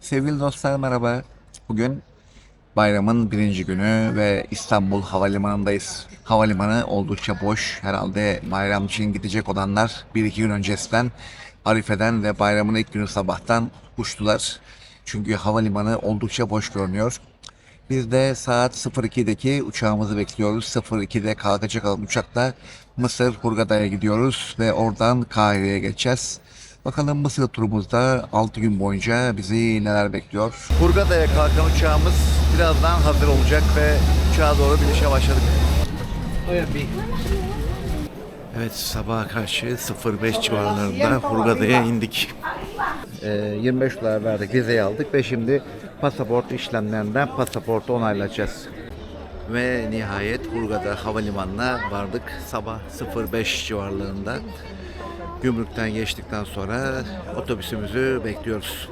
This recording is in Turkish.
Sevgili dostlar merhaba. Bugün bayramın birinci günü ve İstanbul Havalimanı'ndayız. Havalimanı oldukça boş. Herhalde bayram için gidecek olanlar bir iki gün öncesinden Arife'den ve bayramın ilk günü sabahtan uçtular. Çünkü havalimanı oldukça boş görünüyor. Biz de saat 02'deki uçağımızı bekliyoruz. 02'de kalkacak olan uçakla Mısır Hurgada'ya gidiyoruz ve oradan Kahire'ye geçeceğiz. Bakalım Mısır turumuzda 6 gün boyunca bizi neler bekliyor. Hurgada'ya kalkan uçağımız birazdan hazır olacak ve uçağa doğru binişe başladık. Evet sabaha karşı 05 civarlarında Hurgada'ya indik. Ee, 25 dolar verdik vizeyi aldık ve şimdi pasaport işlemlerinden pasaportu onaylayacağız. Ve nihayet Hurgada Havalimanı'na vardık sabah 05 civarlarında. Gümrükten geçtikten sonra otobüsümüzü bekliyoruz.